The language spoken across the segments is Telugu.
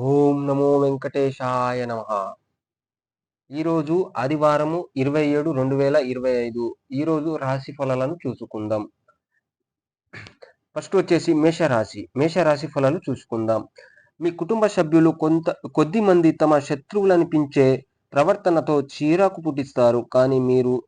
ఓం నమో వెంకటేశాయ నమ. ఈరోజు ఆదివారము ఇరవై ఏడు రెండు వేల ఇరవై ఐదు. ఈరోజు రాశి ఫలాలను చూసుకుందాం. ఫస్ట్ వచ్చేసి మేషరాశి. మేషరాశి ఫలాలు చూసుకుందాం. మీ కుటుంబ సభ్యులు కొంత కొద్ది మంది తమ శత్రువులనిపించే ప్రవర్తనతో చీరాకు పుట్టిస్తారు. కానీ మీరు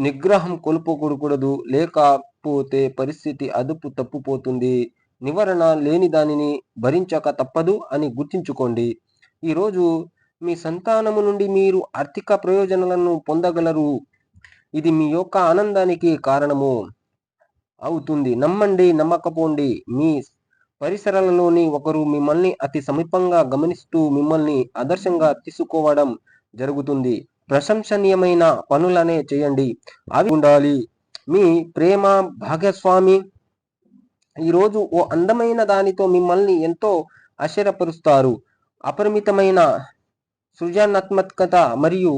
నిగ్రహం కోల్పోకూడదు. లేకపోతే పరిస్థితి అదుపు తప్పుపోతుంది. నివారణ లేని దానిని భరించక తప్పదు అని గుర్తించుకోండి. ఈరోజు మీ సంతానము నుండి మీరు ఆర్థిక ప్రయోజనాలను పొందగలరు. ఇది మీ యొక్క ఆనందానికి కారణము. అవుతుంది. నమ్మండి నమ్మకపోండి. మీ పరిసరాలలోని ఒకరు మిమ్మల్ని అతి సమీపంగా గమనిస్తూ మిమ్మల్ని ఆదర్శంగా తీసుకోవడం జరుగుతుంది. ప్రశంసనీయమైన పనులనే చేయండి. అవి ఉండాలి. మీ ప్రేమ భాగస్వామి ఈరోజు ఓ అందమైన దానితో మిమ్మల్ని ఎంతో ఆశ్చర్యపరుస్తారు. అపరిమితమైన సృజనాత్మకత మరియు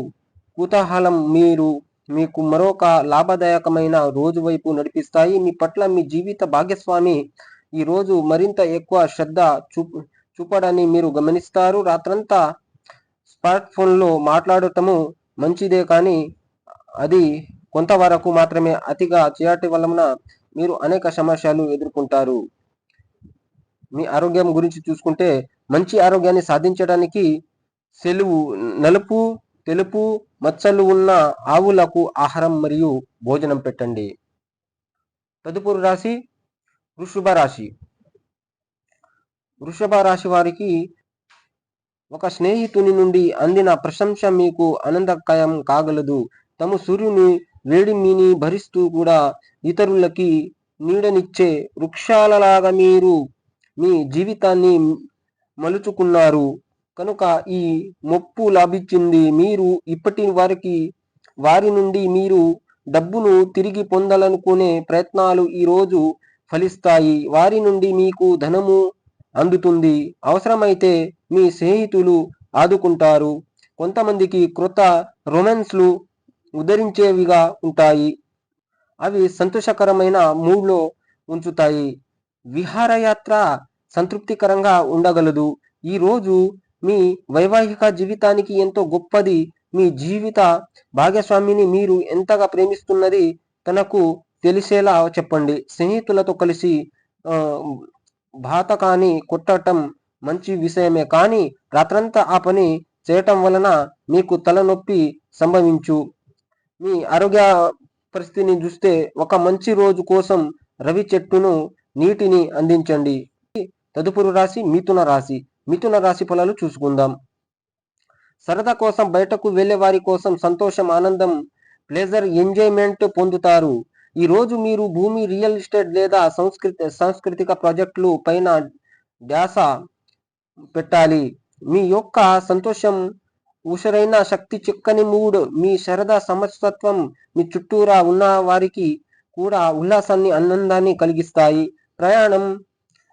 కుతూహలం మీరు మీకు మరొక లాభదాయకమైన రోజు వైపు నడిపిస్తాయి. మీ పట్ల మీ జీవిత భాగస్వామి ఈ రోజు మరింత ఎక్కువ శ్రద్ధ చూపు చూపడాన్ని మీరు గమనిస్తారు. రాత్రంతా స్మార్ట్ ఫోన్లో మాట్లాడటము మంచిదే కానీ అది కొంతవరకు మాత్రమే అతిగా చేయటం వలన మీరు అనేక సమస్యలు ఎదుర్కొంటారు. మీ ఆరోగ్యం గురించి చూసుకుంటే మంచి ఆరోగ్యాన్ని సాధించడానికి సెలువు నలుపు తెలుపు మచ్చలు ఉన్న ఆవులకు ఆహారం మరియు భోజనం పెట్టండి. తదుపరి రాశి వృషభ రాశి. వృషభ రాశి వారికి ఒక స్నేహితుని నుండి అందిన ప్రశంస మీకు ఆనందకయం కాగలదు. తమ సూర్యుని వేడిమిని భరిస్తూ కూడా ఇతరులకి నీడనిచ్చే వృక్షాలలాగా మీరు మీ జీవితాన్ని మలుచుకున్నారు. కనుక ఈ మొప్పు లాభించింది మీరు ఇప్పటి వారికి వారి నుండి మీరు డబ్బును తిరిగి పొందాలనుకునే ప్రయత్నాలు ఈరోజు ఫలిస్తాయి. వారి నుండి మీకు ధనము అందుతుంది. అవసరమైతే మీ స్నేహితులు ఆదుకుంటారు. కొంతమందికి క్రొత్త రొమాన్స్లు ఉదరించేవిగా ఉంటాయి. అవి సంతోషకరమైన మూడ్లో ఉంచుతాయి. విహారయాత్ర సంతృప్తికరంగా ఉండగలదు. ఈరోజు మీ వైవాహిక జీవితానికి ఎంతో గొప్పది. మీ జీవిత భాగస్వామిని మీరు ఎంతగా ప్రేమిస్తున్నది తనకు తెలిసేలా చెప్పండి. స్నేహితులతో కలిసి బాతకాని కొట్టడం మంచి విషయమే. కానీ రాత్రంతా ఆ పని చేయటం వలన మీకు తలనొప్పి సంభవించు. మీ ఆరోగ్య పరిస్థితిని చూస్తే ఒక మంచి రోజు కోసం రవి చెట్టును నీటిని అందించండి. తదుపరి రాశి మిథున రాశి. మిథున రాశి ఫలాలు చూసుకుందాం. సరదా కోసం బయటకు వెళ్ళే వారి కోసం సంతోషం ఆనందం ప్లెజర్ ఎంజాయ్మెంట్ పొందుతారు. ఈ రోజు మీరు భూమి రియల్ ఎస్టేట్ లేదా సంస్కృతి సాంస్కృతిక ప్రాజెక్టులు పైన ధ్యాస పెట్టాలి. మీ యొక్క సంతోషం ఉషరైన శక్తి చిక్కని మూడ్ మీ శరద సమస్తత్వం మీ చుట్టూరా ఉన్న వారికి కూడా ఉల్లాసాన్ని ఆనందాన్ని కలిగిస్తాయి. ప్రయాణం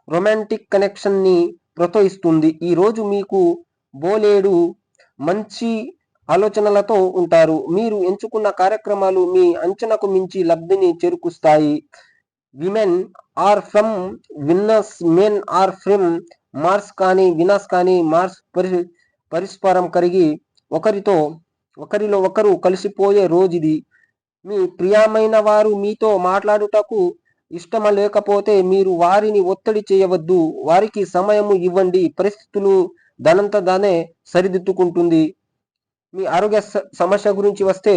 రొమాంటిక్ కనెక్షన్ని ప్రోత్సహిస్తుంది. ఈరోజు మీకు బోలేడు మంచి ఆలోచనలతో ఉంటారు. మీరు ఎంచుకున్న కార్యక్రమాలు మీ అంచనకు మించి లబ్ధిని చేరుకుస్తాయి women are from Venus men are from Mars కానీ వినస్ కానీ మార్స్ పరి పరిష్కారం కరిగి ఒకరితో ఒకరిలో ఒకరు కలిసిపోయే రోజుది. మీ ప్రియమైన వారు మీతో మాట్లాడుటకు ఇష్టమ లేకపోతే మీరు వారిని ఒత్తిడి చేయవద్దు. వారికి సమయము ఇవ్వండి. పరిస్థితులు ధనంత దానే సరిదిద్దుకుంటుంది. మీ ఆరోగ్య సమస్య గురించి వస్తే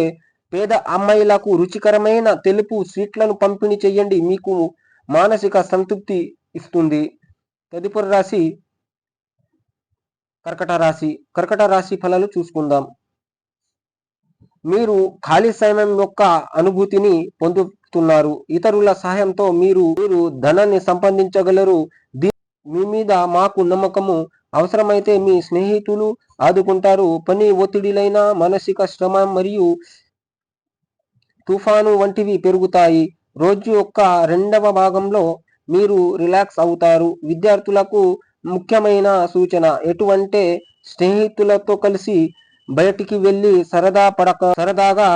పేద అమ్మాయిలకు రుచికరమైన తెలుపు స్వీట్లను పంపిణీ చేయండి. మీకు మానసిక సంతృప్తి ఇస్తుంది. తదుపరి రాశి కర్కట రాశి కర్కట రాశి ఫలాలు చూసుకుందాం. మీరు ఖాళీ సమయం యొక్క అనుభూతిని పొందుతున్నారు. ఇతరుల సహాయంతో మీరు మీరు ధనాన్ని సంపాదించగలరు. మీ మీద మాకు నమ్మకము అవసరమైతే మీ స్నేహితులు ఆదుకుంటారు. పని ఒత్తిడిలైన మానసిక శ్రమ మరియు తుఫాను వంటివి పెరుగుతాయి. రోజు యొక్క రెండవ భాగంలో మీరు రిలాక్స్ అవుతారు. విద్యార్థులకు ముఖ్యమైన సూచన. ఎటువంటి స్నేహితులతో కలిసి బయటికి వెళ్ళి సరదా పడక సరదాగా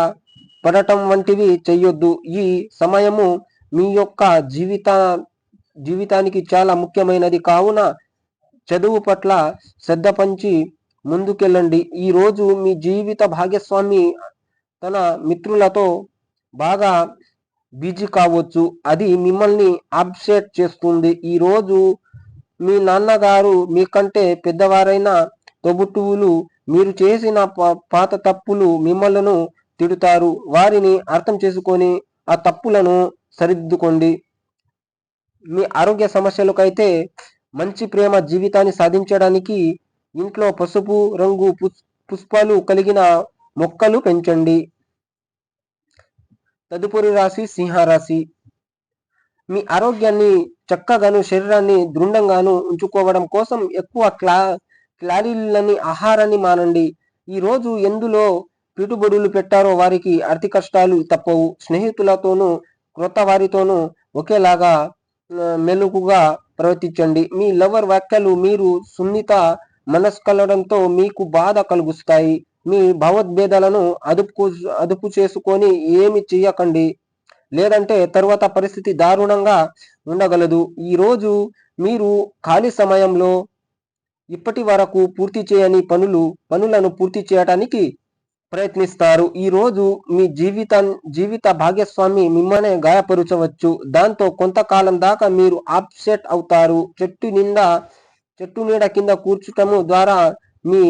పడటం వంటివి చెయ్యొద్దు. ఈ సమయము మీ యొక్క జీవిత జీవితానికి చాలా ముఖ్యమైనది. కావున చదువు పట్ల శ్రద్ధ పంచి ముందుకెళ్ళండి. ఈ రోజు మీ జీవిత భాగస్వామి తన మిత్రులతో బాగా బిజీ కావచ్చు. అది మిమ్మల్ని అప్సెట్ చేస్తుంది. ఈ రోజు మీ నాన్నగారు మీకంటే పెద్దవారైన తొబుట్టువులు మీరు చేసిన పాత తప్పులు మిమ్మల్ని తిడుతారు. వారిని అర్థం చేసుకొని ఆ తప్పులను సరిదిద్దుకోండి. మీ ఆరోగ్య సమస్యలకైతే మంచి ప్రేమ జీవితాన్ని సాధించడానికి ఇంట్లో పసుపు రంగు పుష్- పుష్పాలు కలిగిన మొక్కలు పెంచండి. తదుపరి రాశి సింహరాశి. మీ ఆరోగ్యాన్ని చక్కగాను శరీరాన్ని దృఢంగాను ఉంచుకోవడం కోసం ఎక్కువ క్లా క్లారీలని ఆహారాన్ని మానండి. ఈ రోజు ఎందులో పెట్టుబడులు పెట్టారో వారికి ఆర్థిక కష్టాలు తప్పవు. స్నేహితులతోనూ క్రొత్త వారితోనూ ఒకేలాగా మెలుకుగా ప్రవర్తించండి. మీ లవర్ వ్యాఖ్యలు మీరు సున్నిత మనస్కలడంతో మీకు బాధ కలుగుస్తాయి. మీ భావోద్భేదాలను అదుపు అదుపు చేసుకొని ఏమి చేయకండి లేదంటే తరువాత పరిస్థితి దారుణంగా ఉండగలదు. ఈ రోజు మీరు ఖాళీ సమయంలో ఇప్పటి వరకు పూర్తి చేయని పనులు పనులను పూర్తి చేయడానికి ప్రయత్నిస్తారు. ఈ రోజు మీ జీవిత జీవిత భాగస్వామి మిమ్మల్ని గాయపరచవచ్చు. దాంతో కొంతకాలం దాకా మీరు అప్సెట్ అవుతారు. చెట్టు నిండా చెట్టు నీడ కింద కూర్చుటము ద్వారా మీ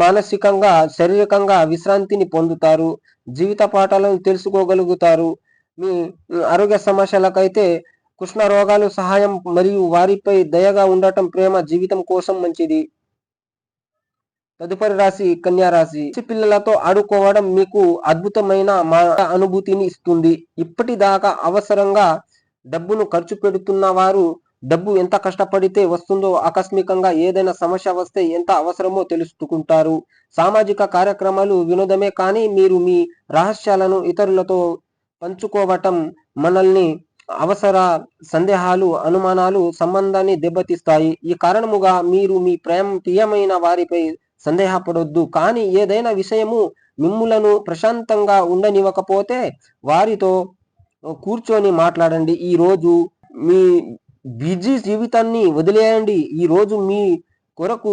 మానసికంగా శారీరకంగా విశ్రాంతిని పొందుతారు. జీవిత పాఠాలను తెలుసుకోగలుగుతారు. మీ ఆరోగ్య సమస్యలకైతే కృష్ణ రోగాలు సహాయం మరియు వారిపై దయగా ఉండటం ప్రేమ జీవితం కోసం మంచిది. తదుపరి రాశి కన్యా రాశి. పిల్లలతో ఆడుకోవడం మీకు అద్భుతమైన మా అనుభూతిని ఇస్తుంది. ఇప్పటిదాకా అవసరంగా డబ్బును ఖర్చు పెడుతున్న వారు డబ్బు ఎంత కష్టపడితే వస్తుందో ఆకస్మికంగా ఏదైనా సమస్య వస్తే ఎంత అవసరమో తెలుసుకుంటారు. సామాజిక కార్యక్రమాలు వినోదమే కానీ మీరు మీ రహస్యాలను ఇతరులతో పంచుకోవటం మనల్ని అవసర సందేహాలు అనుమానాలు సంబంధాన్ని దెబ్బతీస్తాయి. ఈ కారణముగా మీరు మీ ప్రేమ ప్రియమైన వారిపై సందేహపడొద్దు. కానీ ఏదైనా విషయము మిమ్ములను ప్రశాంతంగా ఉండనివ్వకపోతే వారితో కూర్చొని మాట్లాడండి. ఈ రోజు మీ బిజీ జీవితాన్ని వదిలేయండి. ఈ రోజు మీ కొరకు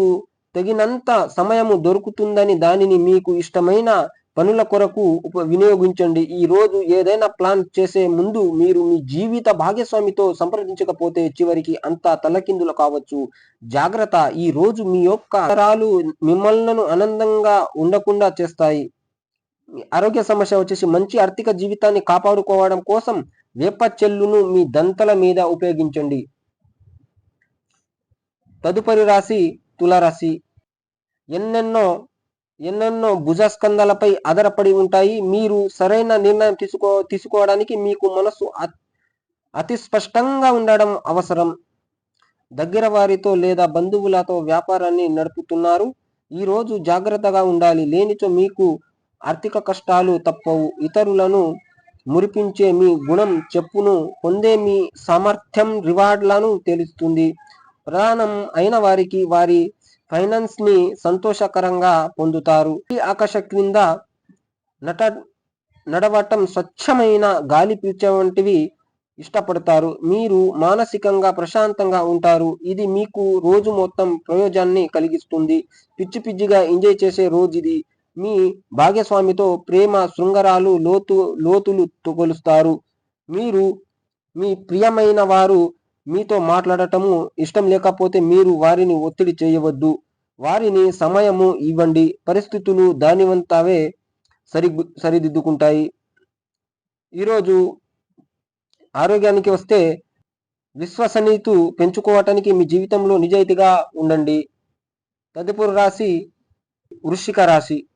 తగినంత సమయము దొరుకుతుందని దానిని మీకు ఇష్టమైన పనుల కొరకు ఉప వినియోగించండి. ఈ రోజు ఏదైనా ప్లాన్ చేసే ముందు మీరు మీ జీవిత భాగస్వామితో సంప్రదించకపోతే చివరికి అంతా తలకిందులు కావచ్చు. జాగ్రత్త ఈ రోజు మీ యొక్క అవసరాలు మిమ్మల్ని ఆనందంగా ఉండకుండా చేస్తాయి. ఆరోగ్య సమస్య వచ్చేసి మంచి ఆర్థిక జీవితాన్ని కాపాడుకోవడం కోసం వేప చెల్లును మీ దంతల మీద ఉపయోగించండి. తదుపరి రాశి తులారాశి. ఎన్నెన్నో ఎన్నెన్నో భుజస్కంధాలపై ఆధారపడి ఉంటాయి. మీరు సరైన నిర్ణయం తీసుకో తీసుకోవడానికి మీకు మనసు అతి స్పష్టంగా ఉండడం అవసరం. దగ్గర వారితో లేదా బంధువులతో వ్యాపారాన్ని నడుపుతున్నారు. ఈ రోజు జాగ్రత్తగా ఉండాలి. లేనిచో మీకు ఆర్థిక కష్టాలు తప్పవు. ఇతరులను మురిపించే మీ గుణం చెప్పును పొందే మీ సామర్థ్యం రివార్డ్లను తెలుస్తుంది. ప్రధానం అయిన వారికి వారి ఫైనాన్స్ని సంతోషకరంగా పొందుతారు. ఈ ఆకాశ క్రింద నట నడవటం స్వచ్ఛమైన గాలి పీల్చే వంటివి ఇష్టపడతారు. మీరు మానసికంగా ప్రశాంతంగా ఉంటారు. ఇది మీకు రోజు మొత్తం ప్రయోజనాన్ని కలిగిస్తుంది. పిచ్చి పిచ్చిగా ఎంజాయ్ చేసే రోజు ఇది. మీ భాగస్వామితో ప్రేమ శృంగరాలు లోతు లోతులు తొగలుస్తారు మీరు మీ ప్రియమైన వారు మీతో మాట్లాడటము ఇష్టం లేకపోతే మీరు వారిని ఒత్తిడి చేయవద్దు. వారిని సమయము ఇవ్వండి. పరిస్థితులు దానివంతావే సరి సరిదిద్దుకుంటాయి. ఈరోజు ఆరోగ్యానికి వస్తే విశ్వసనీయతు పెంచుకోవటానికి మీ జీవితంలో నిజాయితీగా ఉండండి. తదుపరి రాశి వృశ్చిక రాశి.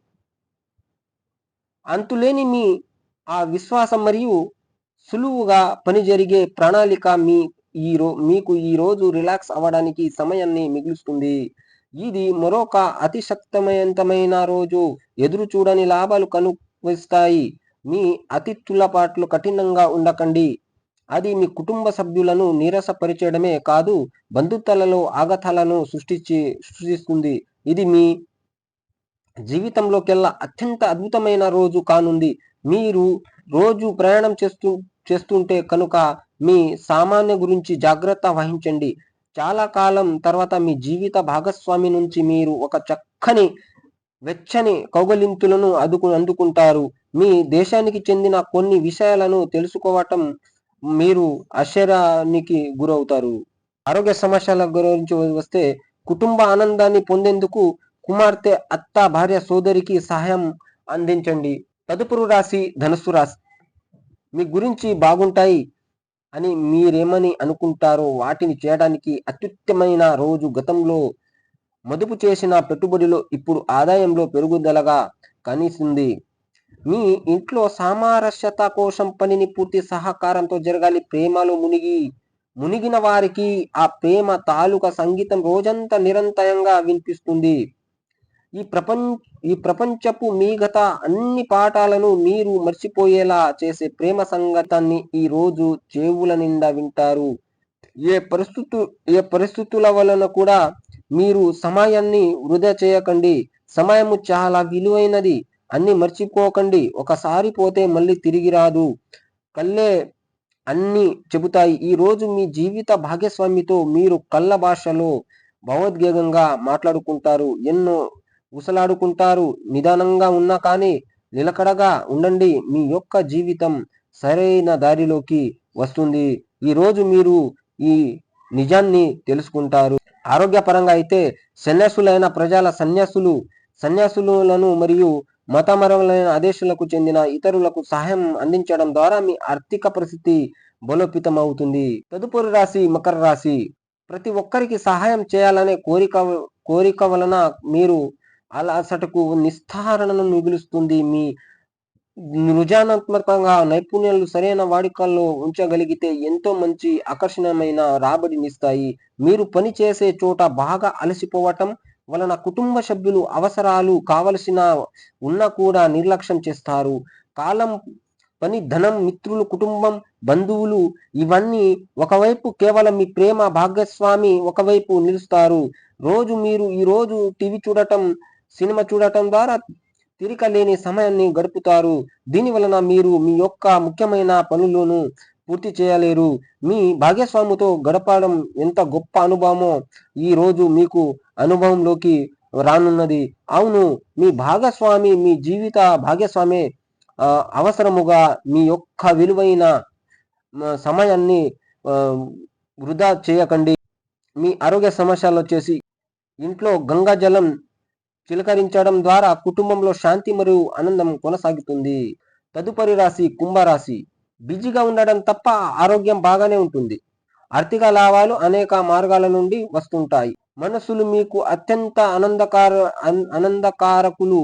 అంతులేని మీ ఆ విశ్వాసం మరియు సులువుగా పని జరిగే ప్రణాళిక మీ ఈ రో మీకు ఈ రోజు రిలాక్స్ అవ్వడానికి సమయాన్ని మిగులుస్తుంది. ఇది మరొక అతిశక్తమయంతమైన రోజు. ఎదురు చూడని లాభాలు కనుపిస్తాయి మీ అతిథుల పాటలు కఠినంగా ఉండకండి. అది మీ కుటుంబ సభ్యులను నీరసపరిచేయడమే కాదు బంధుత్వాలలో ఆఘాతాలను సృష్టించి సృష్టిస్తుంది. ఇది మీ జీవితంలోకెల్లా అత్యంత అద్భుతమైన రోజు కానుంది. మీరు రోజు ప్రయాణం చేస్తూ చేస్తుంటే కనుక మీ సామాన్య గురించి జాగ్రత్త వహించండి. చాలా కాలం తర్వాత మీ జీవిత భాగస్వామి నుంచి మీరు ఒక చక్కని వెచ్చని కౌగలింతులను అదుకు అందుకుంటారు. మీ దేశానికి చెందిన కొన్ని విషయాలను తెలుసుకోవటం మీరు ఆశ్చర్యానికి గురవుతారు. ఆరోగ్య సమస్యల గురించి వస్తే కుటుంబ ఆనందాన్ని పొందేందుకు కుమార్తె అత్త భార్య సోదరికి సహాయం అందించండి. తదుపరి రాశి ధనుసు రాశి. మీ గురించి బాగుంటాయి. అని మీరేమని అనుకుంటారో వాటిని చేయడానికి అత్యుత్తమైన రోజు గతంలో మదుపు చేసిన పెట్టుబడిలో ఇప్పుడు ఆదాయంలో పెరుగుదలగా కనిస్తుంది మీ ఇంట్లో సామరస్యత కోసం పనిని పూర్తి సహకారంతో జరగాలి. ప్రేమలో మునిగి మునిగిన వారికి ఆ ప్రేమ తాలూకా సంగీతం రోజంతా నిరంతరంగా వినిపిస్తుంది. ఈ ప్రపంచ ఈ ప్రపంచపు మిగతా అన్ని పాఠాలను మీరు మర్చిపోయేలా చేసే ప్రేమ సంగతాన్ని ఈ రోజు చెవుల నిండా వింటారు. ఏ పరిస్థితు ఏ పరిస్థితుల వలన కూడా మీరు సమయాన్ని వృధా చేయకండి. సమయము చాలా విలువైనది. అన్ని మర్చిపోకండి. ఒకసారి పోతే మళ్ళీ తిరిగి రాదు. కళ్ళే అన్ని చెబుతాయి. ఈ రోజు మీ జీవిత భాగస్వామితో మీరు కళ్ళ భాషలో భావోద్వేగంగా మాట్లాడుకుంటారు. ఎన్నో ఉసలాడుకుంటారు నిదానంగా ఉన్నా కానీ నిలకడగా ఉండండి. మీ యొక్క జీవితం సరైన దారిలోకి వస్తుంది. ఈ రోజు మీరు ఈ నిజాన్ని తెలుసుకుంటారు. ఆరోగ్యపరంగా అయితే సన్యాసులైన ప్రజల సన్యాసులు సన్యాసులను మరియు మతమరములైన ఆదేశాలకు చెందిన ఇతరులకు సహాయం అందించడం ద్వారా మీ ఆర్థిక పరిస్థితి బలోపేతం అవుతుంది తదుపరి రాశి మకర రాశి. ప్రతి ఒక్కరికి సహాయం చేయాలనే కోరిక కోరిక వలన మీరు అలసటకు నిస్తారణను మిగులుస్తుంది. మీ నృజానాత్మకంగా నైపుణ్యాలు సరైన వాడికల్లో ఉంచగలిగితే ఎంతో మంచి ఆకర్షణమైన రాబడినిస్తాయి. మీరు పని చేసే చోట బాగా అలసిపోవటం వలన కుటుంబ సభ్యులు అవసరాలు కావలసిన ఉన్నా కూడా నిర్లక్ష్యం చేస్తారు. కాలం పని ధనం మిత్రులు కుటుంబం బంధువులు ఇవన్నీ ఒకవైపు కేవలం మీ ప్రేమ భాగస్వామి ఒకవైపు నిలుస్తారు. రోజు మీరు ఈ రోజు టీవీ చూడటం సినిమా చూడటం ద్వారా తిరికలేని సమయాన్ని గడుపుతారు. దీని వలన మీరు మీ యొక్క ముఖ్యమైన పనులను పూర్తి చేయలేరు. మీ భాగస్వామితో గడపడం ఎంత గొప్ప అనుభవమో ఈ రోజు మీకు అనుభవంలోకి రానున్నది. అవును మీ భాగస్వామి మీ జీవిత భాగస్వామి అవసరముగా మీ యొక్క విలువైన సమయాన్ని వృధా చేయకండి. మీ ఆరోగ్య సమస్యలు వచ్చేసి ఇంట్లో గంగా జలం చిలకరించడం ద్వారా కుటుంబంలో శాంతి మరియు ఆనందం కొనసాగుతుంది. తదుపరి రాశి కుంభరాశి. బిజీగా ఉండడం తప్ప ఆరోగ్యం బాగానే ఉంటుంది. ఆర్థిక లాభాలు అనేక మార్గాల నుండి వస్తుంటాయి. మనసులు మీకు అత్యంత ఆనందకార ఆనందకారకులు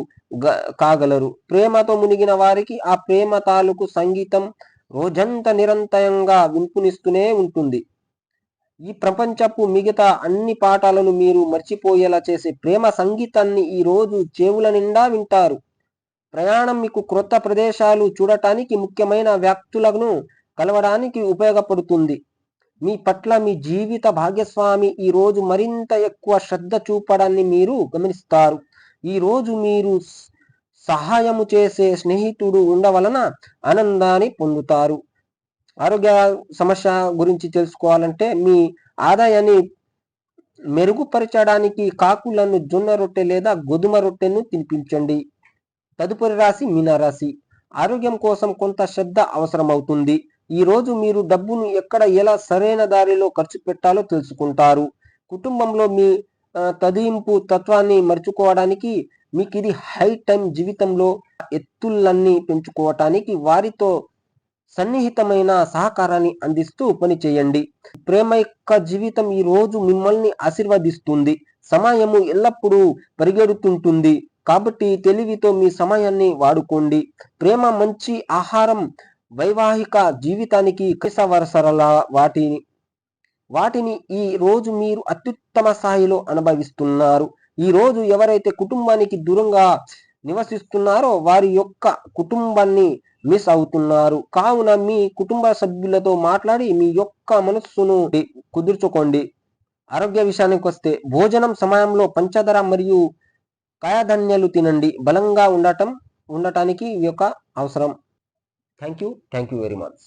కాగలరు. ప్రేమతో మునిగిన వారికి ఆ ప్రేమ తాలూకు సంగీతం రోజంతా నిరంతరంగా వింపునిస్తూనే ఉంటుంది. ఈ ప్రపంచపు మిగతా అన్ని పాఠాలను మీరు మర్చిపోయేలా చేసే ప్రేమ సంగీతాన్ని ఈరోజు చెవుల నిండా వింటారు. ప్రయాణం మీకు క్రొత్త ప్రదేశాలు చూడటానికి ముఖ్యమైన వ్యక్తులను కలవడానికి ఉపయోగపడుతుంది. మీ పట్ల మీ జీవిత భాగ్యస్వామి ఈ రోజు మరింత ఎక్కువ శ్రద్ధ చూపడాన్ని మీరు గమనిస్తారు. ఈ రోజు మీరు సహాయము చేసే స్నేహితుడు ఉండవలన ఆనందాన్ని పొందుతారు. ఆరోగ్య సమస్య గురించి తెలుసుకోవాలంటే మీ ఆదాయాన్ని మెరుగుపరచడానికి కాకులను జొన్న రొట్టె లేదా గోధుమ రొట్టెను తినిపించండి. తదుపరి రాశి మీనరాశి. ఆరోగ్యం కోసం కొంత శ్రద్ధ అవసరమవుతుంది. ఈ రోజు మీరు డబ్బును ఎక్కడ ఎలా సరైన దారిలో ఖర్చు పెట్టాలో తెలుసుకుంటారు. కుటుంబంలో మీ తదింపు తత్వాన్ని మర్చుకోవడానికి మీకు ఇది హై టైం జీవితంలో ఎత్తులన్నీ పెంచుకోవటానికి వారితో సన్నిహితమైన సహకారాన్ని అందిస్తూ పని చేయండి. ప్రేమ యొక్క జీవితం ఈ రోజు మిమ్మల్ని ఆశీర్వదిస్తుంది. సమయము ఎల్లప్పుడూ పరిగెడుతుంటుంది. కాబట్టి తెలివితో మీ సమయాన్ని వాడుకోండి. ప్రేమ మంచి ఆహారం వైవాహిక జీవితానికి కసవరసరల వాటిని వాటిని ఈ రోజు మీరు అత్యుత్తమ స్థాయిలో అనుభవిస్తున్నారు. ఈ రోజు ఎవరైతే కుటుంబానికి దూరంగా నివసిస్తున్నారో వారి యొక్క కుటుంబాన్ని మిస్ అవుతున్నారు. కావున మీ కుటుంబ సభ్యులతో మాట్లాడి మీ యొక్క మనస్సును కుదుర్చుకోండి. ఆరోగ్య విషయానికి వస్తే భోజనం సమయంలో పంచదార మరియు కాయధాన్యాలు తినండి. బలంగా ఉండటం ఉండటానికి ఒక అవసరం. Thank you thank you very much